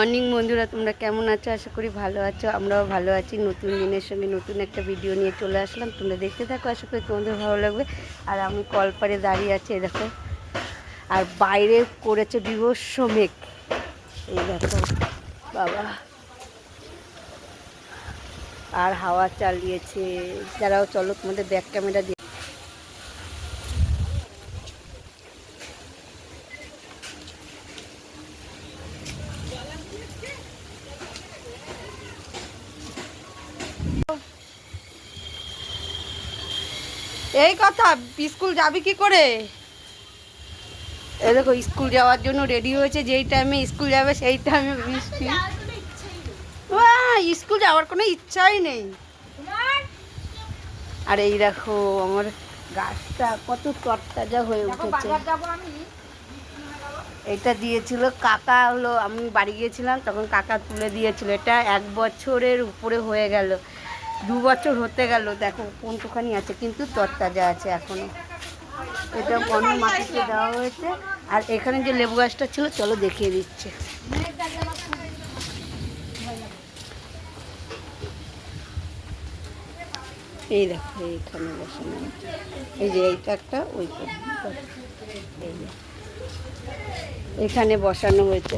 Morning বন্ধুরা, তোমরা কেমন আছো? আশা করি ভালো আছো। আমরাও ভালো আছি। নতুন দিনের সঙ্গে নতুন একটা ভিডিও নিয়ে চলে আসলাম। তোমরা দেখতে থাকো, আশা করি তোমাদের ভালো লাগবে। আর আমি কলপারে দাঁড়িয়ে আছি দেখো। আর বাইরে করেছে বিভস্ম মেঘ। এই দেখো, বাবা। আর হাওয়া চালিয়েছে। যারাও চলো তোমাদের ব্যাক ক্যামেরা দিয়ে এই কথা স্কুল যাবি কি করে? এই দেখো স্কুল যাওয়ার জন্য রেডি হয়েছে যেই টাইমে স্কুল যাবে সেই টাইমে বৃষ্টি। স্কুল যাওয়ার কোনো ইচ্ছাই নেই। আর এই দেখো আমার গাছটা কত তরতাজা হয়ে উঠেছে। এটা দিয়েছিল কাকা হলো আমি বাড়ি গিয়েছিলাম তখন কাকা তুলে দিয়েছিল। এটা এক বছরের উপরে হয়ে গেল। দু বছর হতে গেল, দেখো কোনটুখানি আছে, কিন্তু তরতাজা আছে এখনও। এটা বন মাটিতে দেওয়া হয়েছে, আর এখানে যে লেবু গাছটা ছিল, চলো দেখিয়ে দিচ্ছে। এই দেখো, এইখানে বসানো। এই যে এইটা একটা, ওই এখানে বসানো হয়েছে।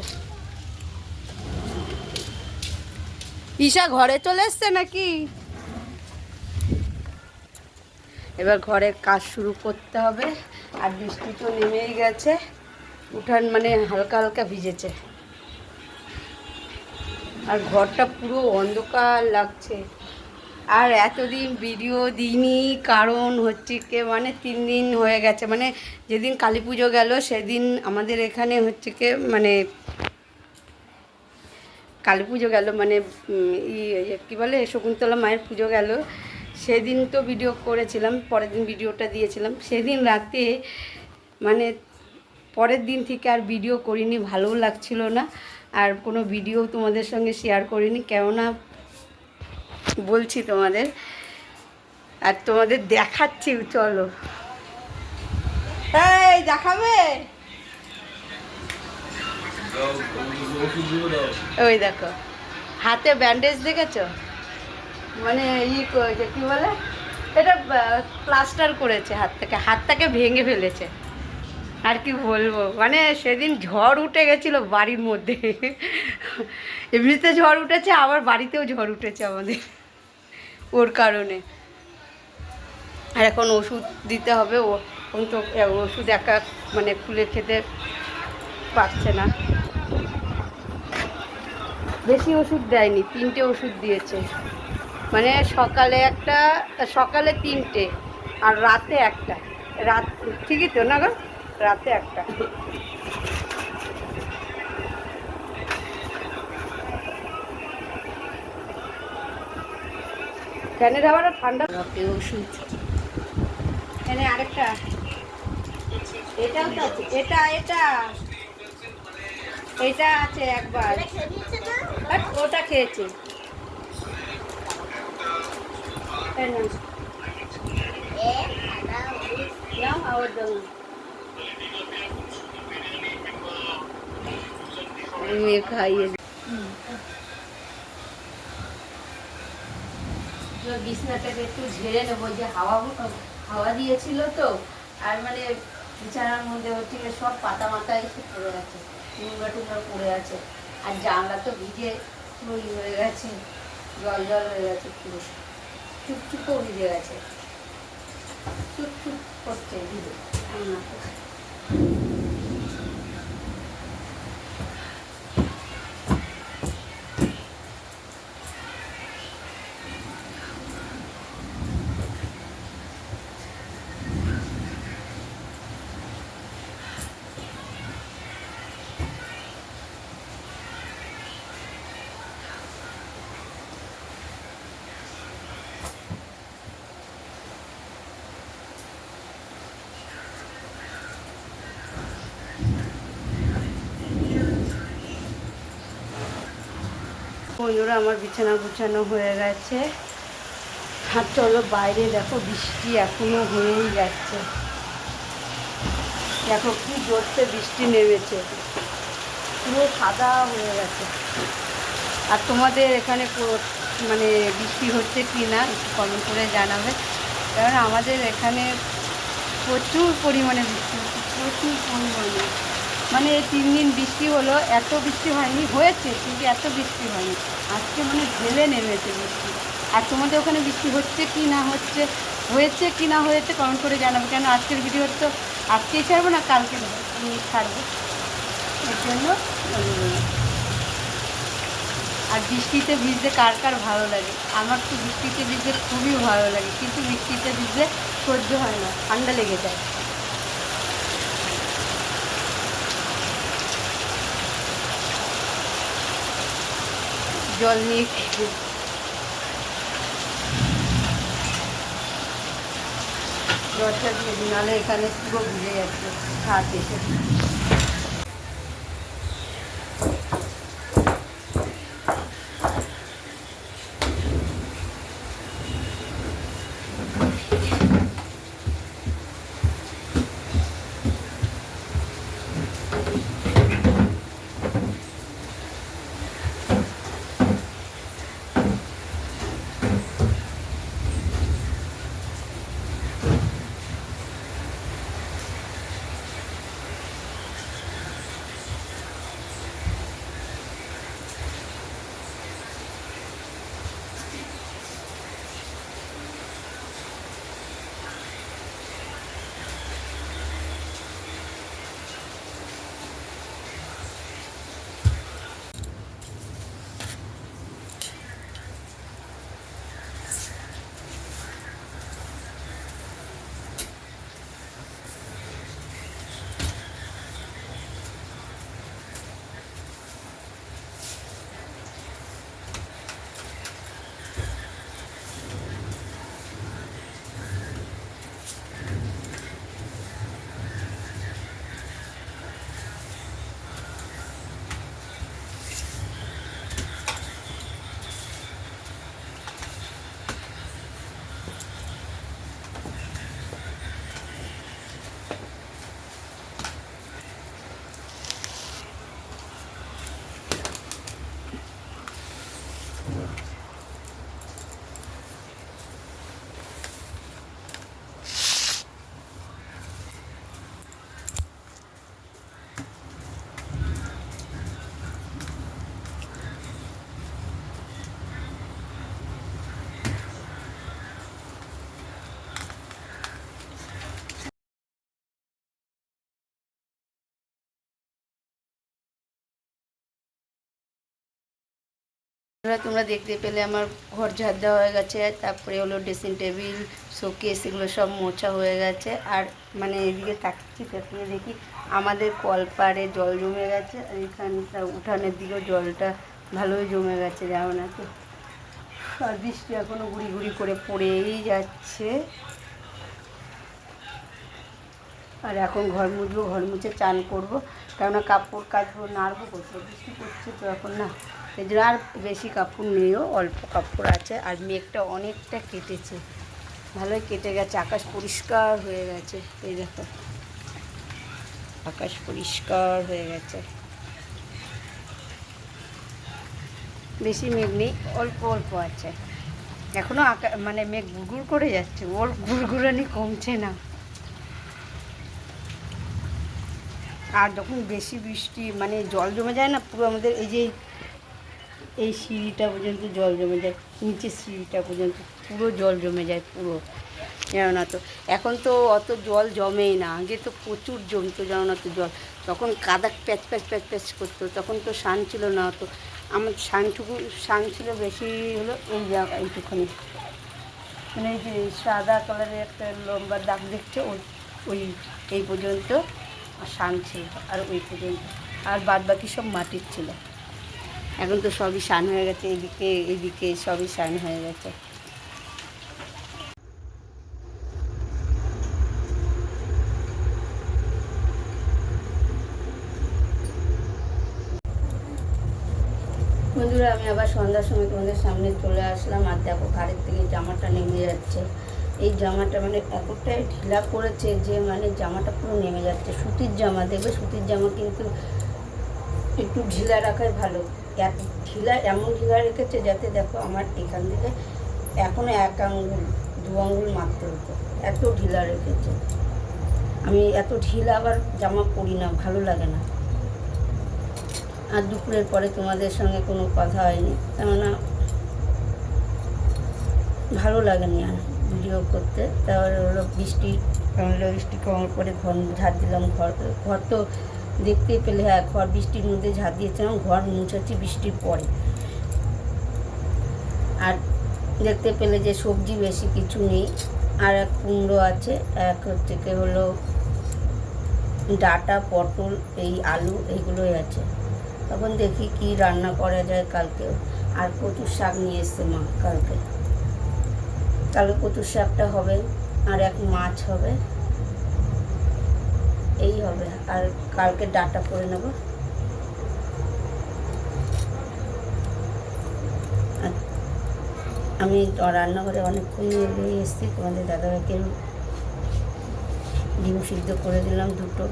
ঈশা ঘরে চলে এসছে নাকি? এবার ঘরের কাজ শুরু করতে হবে। আর বৃষ্টি তো নেমেই গেছে। উঠান মানে হালকা হালকা ভিজেছে। আর ঘরটা পুরো অন্ধকার লাগছে। আর এতদিন ভিডিও দিইনি, কারণ হচ্ছে কি মানে তিন দিন হয়ে গেছে। মানে যেদিন কালী পুজো গেল, সেদিন আমাদের এখানে হচ্ছে কি মানে কালী পুজো গেল। মানে ই কী বলে? শকুন্তলা মায়ের পুজো গেল। সেদিন তো ভিডিও করেছিলাম পরের দিন ভিডিওটা দিয়েছিলাম। সেদিন রাতে মানে পরের দিন থেকে আর ভিডিও করিনি ভালোও লাগছিল না। আর কোনো ভিডিও তোমাদের সঙ্গে শেয়ার করিনি কেননা বলছি তোমাদের আর তোমাদের দেখাচ্ছি চলো। এই দেখাবে? ওই দেখো হাতে ব্যান্ডেজ দেখেছ? মানে ই করেছে, কি বলে? এটা প্লাস্টার করেছে হাত থেকে হাতটাকে ভেঙে ফেলেছে। আর কি বলব? মানে সেদিন ঝড় উঠে গেছিল বাড়ির মধ্যে। এমনিতে ঝড় উঠেছে, আবার বাড়িতেও ঝড় উঠেছে আমাদের, ওর কারণে। আর এখন ওষুধ দিতে হবে, ও এখন তো ওষুধ একা মানে খুলে খেতে পারছে না। বেশি ওষুধ দেয়নি, তিনটে ওষুধ দিয়েছে। মানে সকালে একটা সকালে তিনটে আর রাতে একটা। রাত ঠিকই তো না গো? রাতে একটা। ফ্যানের আবার ঠান্ডা। ওষুধ এখানে আরেকটা। এটাও তো আছে। এটা এটা। এটা আছে একবার। আর ওটা খেয়েছে। বিছনাটাকে একটু ঝেড়ে নেব যে হাওয়া হাওয়া দিয়েছিল তো আর মানে বিছানার মধ্যে হচ্ছে সব পাতা মাথা এসে পড়ে আছে নোংরা টুংরা পড়ে আছে আর জানলা তো ভিজে হয়ে গেছে জল জল হয়ে গেছে পুরো চুপচুপও ভিজে গেছে চুপচুপ চুপ করছে ভিজে জানলাটা। বন্ধুরা আমার বিছানা গুছানো হয়ে গেছে। আর চলো বাইরে, দেখো বৃষ্টি এখনও হয়েই যাচ্ছে। দেখো কি জোরসে বৃষ্টি নেমেছে। পুরো সাদা হয়ে গেছে। আর তোমাদের এখানে মানে বৃষ্টি হচ্ছে কি না, একটু কমেন্ট করে জানাবে। কারণ আমাদের এখানে প্রচুর পরিমাণে বৃষ্টি হচ্ছে, প্রচুর পরিমাণে। মানে এই তিন দিন বৃষ্টি হলো, এত বৃষ্টি হয়নি, হয়েছে, কিন্তু এত বৃষ্টি হয়নি। আজকে মানে ঢেলে নেমেছে বৃষ্টি। আর তোমাদের ওখানে বৃষ্টি হচ্ছে কি না হচ্ছে, হয়েছে কি না হয়েছে কমেন্ট করে জানাবে, কেন আজকের ভিডিও তো আজকেই ছাড়বো না, কালকে ছাড়বো। এর জন্য আর বৃষ্টিতে ভিজতে কার কার ভালো লাগে? আমার তো বৃষ্টিতে ভিজতে খুবই ভালো লাগে, কিন্তু বৃষ্টিতে ভিজতে সহ্য হয় না, ঠান্ডা লেগে যায়। জল নিয়ে দরজা দিয়ে নাহলে এখানে পুরো ভিজে যাচ্ছে হাত এসে তোমরা দেখতে পেলে আমার ঘর ঝাড় দেওয়া হয়ে গেছে, তারপরে হলো ড্রেসিং টেবিল শোকেস এগুলো সব মোছা হয়ে গেছে। আর মানে এদিকে তাকাচ্ছি তাকিয়ে দেখি আমাদের কলপাড়ে জল জমে গেছে, আর এখানটা উঠানের দিকেও জলটা ভালোই জমে গেছে যেমন এত আর বৃষ্টি এখনও গুড়ি গুড়ি করে পড়েই যাচ্ছে। আর এখন ঘর মুছবো, ঘর মুছে চান করব, কেননা কাপড় কাচবো, নাড়বো কোথাও বৃষ্টি পড়ছে তো এখন না। এই জন্য আর বেশি কাপড় নেইও অল্প কাপড় আছে আর মেঘটা অনেকটা কেটেছে। ভালোই কেটে গেছে, আকাশ পরিষ্কার হয়ে গেছে। এই দেখো, আকাশ পরিষ্কার হয়ে গেছে। বেশি মেঘ নেই, অল্প অল্প আছে। এখনও আকা মানে মেঘ গুড়গুড় করে যাচ্ছে, ওর গুড়গুড়ানি কমছে না। আর যখন বেশি বৃষ্টি মানে জল জমে যায় না, পুরো আমাদের এই যে এই সিঁড়িটা পর্যন্ত জল জমে যায়, নিচের সিঁড়িটা পর্যন্ত পুরো জল জমে যায়, পুরো। জানো না তো? এখন তো অত জল জমেই না, আগে তো প্রচুর জমতো, জানো না তো জল। তখন কাদা প্যাচ প্যাচ প্যাচ প্যাচ করতো, তখন তো সান ছিল না অত। আমার সানটুকু সান ছিল বেশি হলো, এই জায়গা এইটুখানি মানে এই যে সাদা কালারের একটা লম্বা দাগ দেখছে, ওই ওই, এই পর্যন্ত শান ছিল, আর ওই পর্যন্ত। আর বাদ বাকি সব মাটির ছিল। এখন তো সবই শান হয়ে গেছে, এদিকে এদিকে সবই শান হয়ে গেছে। বন্ধুরা, আমি আবার সন্ধ্যার সময় তোমাদের সামনে চলে আসলাম আর দেখো ঘাড়ের থেকে জামাটা নেমে যাচ্ছে। এই জামাটা মানে এতটাই ঢিলা করেছে যে মানে জামাটা পুরো নেমে যাচ্ছে। সুতির জামা, দেখবে সুতির জামা কিন্তু একটু ঢিলা রাখাই ভালো। এত ঢিলা এমন ঢিলা রেখেছে যাতে দেখো আমার এখান থেকে এখনও এক আঙ্গুল, দু আঙ্গুল মারতে হতো। এত ঢিলা রেখেছে। আমি এত ঢিলা আবার জামা পরি না, ভালো লাগে না। আর দুপুরের পরে তোমাদের সঙ্গে কোনো কথা হয়নি, কেননা ভালো লাগেনি আর ভিডিও করতে। তারপরে হলো বৃষ্টি বৃষ্টি কমার পরে ঘর ঝাড় দিলাম, ঘর ঘর তো দেখতেই পেলে হ্যাঁ ঘর বৃষ্টির মধ্যে ঝাড় দিয়েছিলাম, ঘর মুছাচ্ছি বৃষ্টির পরে। আর দেখতে পেলে যে সবজি বেশি কিছু নেই, আর এক কুমড়ো আছে, এক হচ্ছে কি হলো, ডাটা, পটল, এই আলু, এইগুলোই আছে। তখন দেখি কি রান্না করা যায় কালকে। আর কচুর শাক নিয়ে এসছে মা কালকে। কালকে কচুর শাকটা হবে, আর এক মাছ হবে। এই হবে। আর কালকে ডাটা করে নেব। আমি রান্নাঘরে অনেকক্ষণ এগিয়ে এসেছি, তোমাদের দাদাভাইকে ডিম সিদ্ধ করে দিলাম দুটো।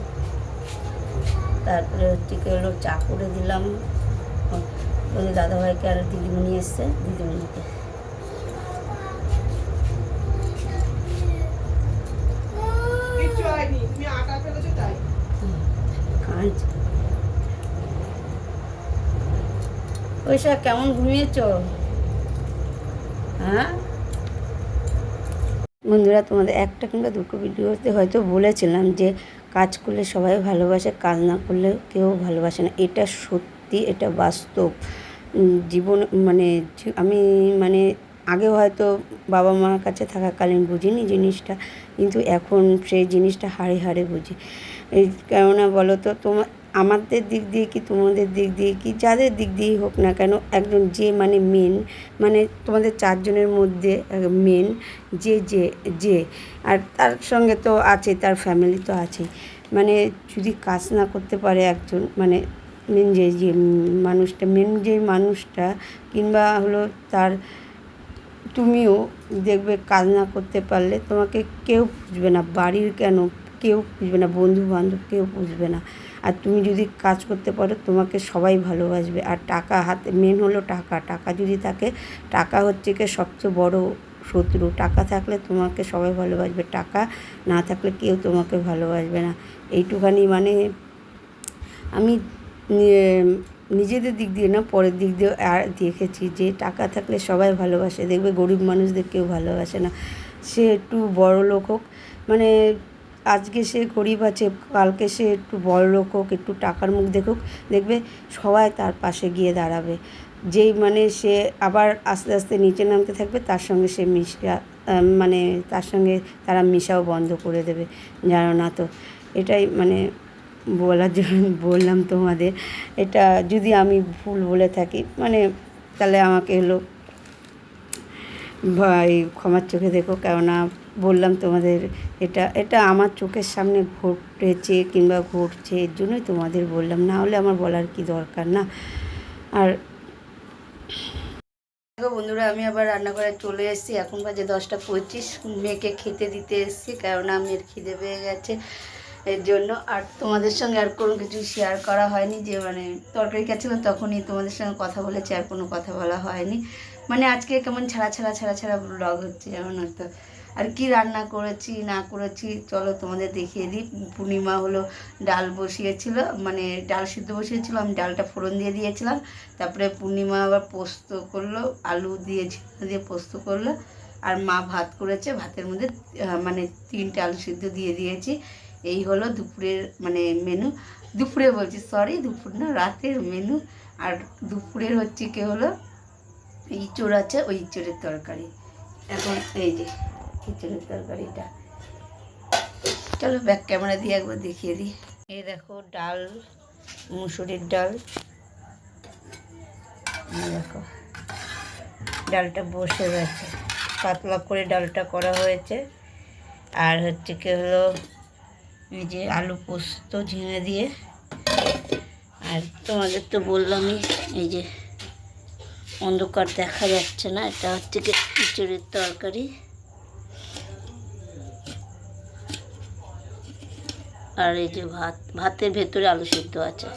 তারপরে হচ্ছে কি হলো, চা করে দিলাম। তোমাদের দাদাভাইকে আর দিদিমণি এসছে, দিদিমণিকে কিচ্ছু হয়নি তুমি আটা ফেলেছো তাই কাঁচ ওইসব কেমন ঘুমিয়েছ? হ্যাঁ? বন্ধুরা, তোমাদের একটা কিংবা দুটো ভিডিওতে হয়তো বলেছিলাম যে, কাজ করলে সবাই ভালোবাসে, কাজ না করলে কেউ ভালোবাসে না। এটা সত্যি, এটা বাস্তব। জীবন মানে আমি মানে আগে হয়তো বাবা মার কাছে থাকাকালীন বুঝিনি জিনিসটা, কিন্তু এখন সেই জিনিসটা হাড়ে হাড়ে বুঝি। এই, কেননা বলো তো তোমার আমাদের দিক দিয়ে কি তোমাদের দিক দিয়ে কি যাদের দিক দিয়েই হোক না কেন একজন যে মানে মেন মানে তোমাদের চারজনের মধ্যে মেন যে যে যে, আর তার সঙ্গে তো আছে, তার ফ্যামিলি তো আছে মানে যদি কাজ না করতে পারে একজন মানে মেন যে যে মানুষটা মেন যে মানুষটা, কিংবা হলো তার, তুমিও দেখবে কাজ না করতে পারলে তোমাকে কেউ বুঝবে না, বাড়ির কেন কেউ বুঝবে না বন্ধু বান্ধব কেউ বুঝবে না। আর তুমি যদি কাজ করতে পারো, তোমাকে সবাই ভালোবাসবে। আর টাকা হাতে মেন হলো টাকা। টাকা যদি থাকে, টাকা হচ্ছে কি সবচেয়ে বড় শত্রু। টাকা থাকলে তোমাকে সবাই ভালোবাসবে। টাকা না থাকলে কেউ তোমাকে ভালোবাসবে না। এইটুখানি মানে আমি নিজেদের দিক দিয়ে না, পরের দিক দিয়ে আর দেখেছি যে টাকা থাকলে সবাই ভালোবাসে। দেখবে গরিব মানুষদের কেউ ভালোবাসে না। সে একটু বড় লোক হোক মানে আজকে সে গরিব আছে, কালকে সে একটু বড় লোক হোক, একটু টাকার মুখ দেখুক, দেখবে সবাই তার পাশে গিয়ে দাঁড়াবে। যেই মানে সে আবার আস্তে আস্তে নিচে নামতে থাকবে, তার সঙ্গে সে মিশা মানে তার সঙ্গে তারা মিশাও বন্ধ করে দেবে, জানো না তো। এটাই মানে বলার জন্য বললাম তোমাদের। এটা যদি আমি ভুল বলে থাকি মানে তাহলে আমাকে হলো ভাই ক্ষমার চোখে দেখো, কেননা বললাম তোমাদের, এটা এটা আমার চোখের সামনে ঘটেছে কিংবা ঘটছে, এর জন্যই তোমাদের বললাম। না হলে আমার বলার কি দরকার না? আর দেখো বন্ধুরা, আমি আবার রান্নাঘরে চলে এসেছি। এখন বাজে দশটা পঁচিশ। মেয়েকে খেতে দিতে এসেছি, কেননা মেয়ের খিদে পেয়ে গেছে এর জন্য। আর তোমাদের সঙ্গে আর কোনো কিছু শেয়ার করা হয়নি যে মানে তরকারি কাছিল তখনই তোমাদের সঙ্গে কথা বলেছি, আর কোনো কথা বলা হয়নি। মানে আজকে কেমন ছাড়া ছাড়া ছাড়া ছাড়া ব্লগ হচ্ছে যেমন হয়তো। আর কি রান্না করেছি, না করেছি, চলো তোমাদের দেখিয়ে দিই। পূর্ণিমা হলো ডাল বসিয়েছিল মানে ডাল সিদ্ধ বসিয়েছিল, আমি ডালটা ফোড়ন দিয়ে দিয়েছিলাম। তারপরে পূর্ণিমা আবার পোস্ত করল, আলু দিয়ে দিয়ে পোস্ত করল, আর মা ভাত করেছে, ভাতের মধ্যে মানে তিনটে আলু সিদ্ধ দিয়ে দিয়েছি। এই হলো দুপুরের মানে মেনু দুপুরে বলছি সরি দুপুর না, রাতের মেনু আর দুপুরের হচ্ছে কি হলো, ইঁচড় আছে, ওই ইঁচড়ের তরকারি। এখন এই যে ইঁচড়ের তরকারিটা। চলো ব্যাক ক্যামেরা দিয়ে একবার দেখিয়ে দিই। এই দেখো ডাল, মুসুরির ডাল। দেখো, ডালটা বসে গেছে। পাতলা করে ডালটা করা হয়েছে। আর হচ্ছে কি হলো, এই যে আলু পোস্ত ঝিঙে দিয়ে। আর তোমাদের তো বললামই, এই যে অন্ধকার দেখা যাচ্ছে না, এটা হচ্ছে কি খিচুড়ির তরকারি। আর এই যে ভাত, ভাতের ভেতরে আলু সিদ্ধ আছে।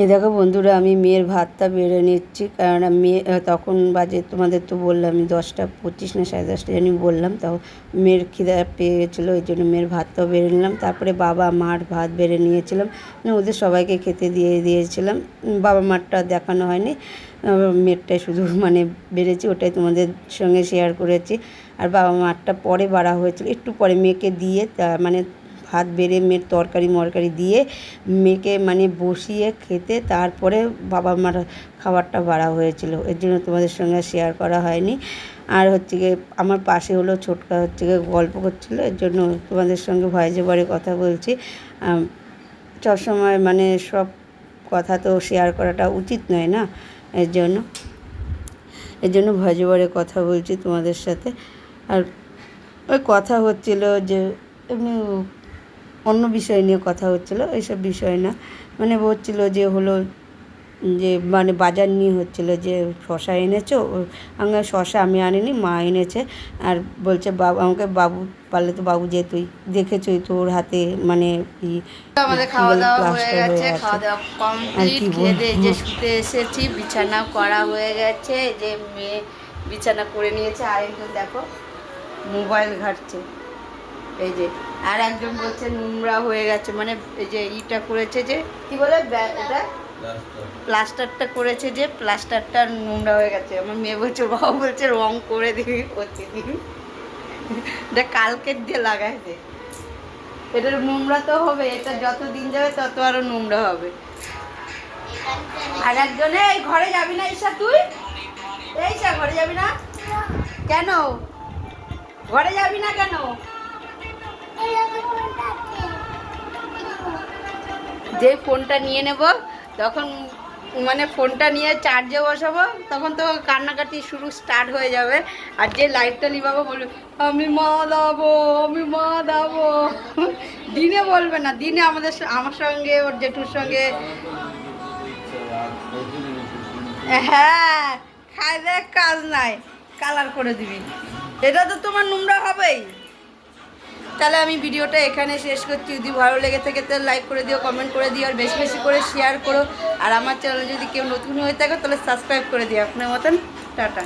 এই দেখো বন্ধুরা, আমি মেয়ের ভাতটা বেড়ে নিচ্ছি, কারণ মেয়ে তখন বাজে, তোমাদের তো বললাম, আমি দশটা পঁচিশ না সাড়ে দশটা, জানি বললাম তাও মেয়ের খিদা পেয়ে গেছিল ওই জন্য মেয়ের ভাতটাও বেড়ে নিলাম। তারপরে বাবা মার ভাত বেড়ে নিয়েছিলাম মানে ওদের সবাইকে খেতে দিয়ে দিয়েছিলাম। বাবা মারটা দেখানো হয়নি মেয়েরটাই শুধু মানে বেড়েছি, ওটাই তোমাদের সঙ্গে শেয়ার করেছি। আর বাবা মারটা পরে বাড়া হয়েছিল। একটু পরে মেয়েকে দিয়ে মানে ভাত বেড়ে মেয়ের তরকারি মরকারি দিয়ে মেয়েকে মানে বসিয়ে খেতে তারপরে বাবা মার খাবারটা বাড়া হয়েছিল। এর জন্য তোমাদের সঙ্গে শেয়ার করা হয়নি। আর হচ্ছে গিয়ে আমার পাশে হলো ছোটকা হচ্ছে গিয়ে গল্প করছিল। এর জন্য তোমাদের সঙ্গে ভয়েসে ভরে কথা বলছি। সবসময় মানে সব কথা তো শেয়ার করাটা উচিত নয় না? এর জন্য এর জন্য ভয়ে ভরে কথা বলছি তোমাদের সাথে। আর ওই কথা হচ্ছিল যে এমনি অন্য বিষয় নিয়ে কথা হচ্ছিল এইসব বিষয় না। মানে হচ্ছিল যে হলো যে মানে বাজার নিয়ে হচ্ছিল যে শশা এনেছো আমি শশা আমি আনিনি মা এনেছে। আর বলছে বাবু আমাকে বাবু পারলে তো বাবু যে তুই দেখেছই তোর হাতে মানে কি আমাদের খাওয়া দাওয়া হয়ে গেছে খাওয়া দাওয়া কমপ্লিট খেয়ে যে শুতে এসেছি বিছানা করা হয়ে গেছে যে মেয়ে বিছানা করে নিয়েছে আর একটু দেখো। মোবাইল ঘাটছে। এই যে আর একজন বলছে নোংরা হয়ে গেছে। মানে এই যে ইটা করেছে যে কি বলে? এটা? প্লাস্টারটা করেছে যে প্লাস্টারটা নোংরা হয়ে গেছে। আমার মেয়ে বলছে বাবা বলছে রং করে দিবি প্রতিদিন। এটা কালকের দিয়ে লাগাইছে। এটা নোংরা তো হবে এটা যত দিন যাবে তত আরও নোংরা হবে। আর একজনে এই ঘরে যাবি না ঈশা তুই? এই ঘরে যাবি না? কেন? ঘরে যাবি না কেন? যে ফোনটা নিয়ে নেব, তখন মানে ফোনটা নিয়ে চার্জে বসাবো, তখন তো কান্নাকাটি শুরু স্টার্ট হয়ে যাবে। আর যে লাইটটা নিবাবো বলবে, আমি মা দাবো, আমি মা দাবো। দিনে বলবে না, দিনে আমাদের আমার সঙ্গে, ওর জেঠুর সঙ্গে। হ্যাঁ খাই দেখ কাজ নাই কালার করে দিবি। এটা তো তোমার নোংরা হবেই। তাহলে আমি ভিডিওটা এখানে শেষ করছি। যদি ভালো লেগে থাকে, তাহলে লাইক করে দিও কমেন্ট করে দিও, আর বেশি বেশি করে শেয়ার করো। আর আমার চ্যানেল যদি কেউ নতুন হয়ে থাকে, তাহলে সাবস্ক্রাইব করে দিও। আপনার মতন, টাটা।